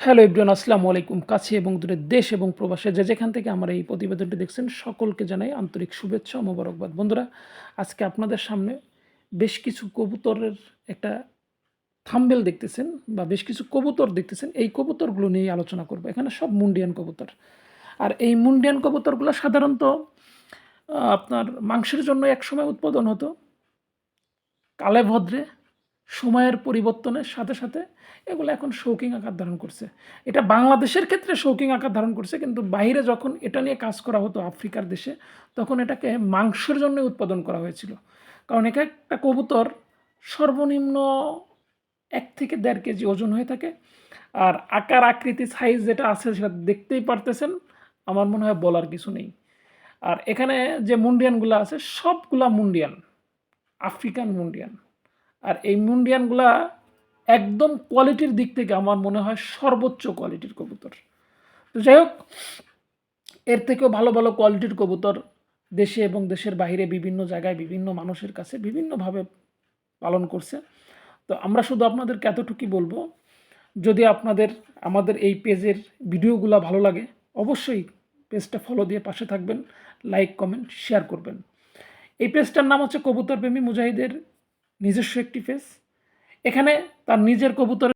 Hello Ibran আসসালামু আলাইকুম। কাছে এবং দূরে দেশ এবং প্রবাসে যে যেখান থেকে আমার এই প্রতিবেদনটি দেখছেন, সকলকে জানাই আন্তরিক শুভেচ্ছা মোবারকবাদ। বন্ধুরা, আজকে আপনাদের সামনে বেশ কিছু কবুতরের একটা থাম্বেল দেখতেছেন বা বেশ কিছু কবুতর দেখতেছেন। এই কবুতরগুলো নিয়ে আলোচনা করব। এখানে সব মুন্ডিয়ান কবুতর। আর এই মুন্ডিয়ান কবুতরগুলো সাধারণত আপনার মাংসের জন্য একসময় উৎপাদন হতো। কালে ভদ্রে সময়ের পরিবর্তনের সাথে সাথে এগুলো এখন শৌকিং আকার ধারণ করছে। এটা বাংলাদেশের ক্ষেত্রে শৌকিং আকার ধারণ করছে, কিন্তু বাইরে যখন এটা নিয়ে কাজ করা হতো আফ্রিকার দেশে, তখন এটাকে মাংসের জন্য উৎপাদন করা হয়েছিল। কারণ একে একটা কবুতর সর্বনিম্ন এক থেকে দেড় কেজি ওজন হয়ে থাকে, আর আকার, আকৃতি সাইজ যেটা আছে সেটা দেখতেই পারতেছেন, আমার মনে হয় বলার কিছু নেই। আর এখানে যে মুন্ডিয়ানগুলো আছে, সবগুলা মুন্ডিয়ান, আফ্রিকান মুন্ডিয়ান। আর এই মুন্ডিয়ানগুলা একদম কোয়ালিটির দিক থেকে আমার মনে হয় সর্বোচ্চ কোয়ালিটির কবুতর। তো যাই হোক, এর থেকেও ভালো ভালো কোয়ালিটির কবুতর দেশে এবং দেশের বাইরে বিভিন্ন জায়গায় বিভিন্ন মানুষের কাছে বিভিন্নভাবে পালন করছে। তো আমরা শুধু আপনাদেরকে এতটুকুই বলব, যদি আপনাদের, আমাদের এই পেজের ভিডিওগুলো ভালো লাগে, অবশ্যই পেজটা ফলো দিয়ে পাশে থাকবেন লাইক কমেন্ট শেয়ার করবেন। এই পেজটার নাম হচ্ছে কবুতর প্রেমী মুজাহিদের নিজস্ব একটি ফেস এখানে তার নিজের কবুতর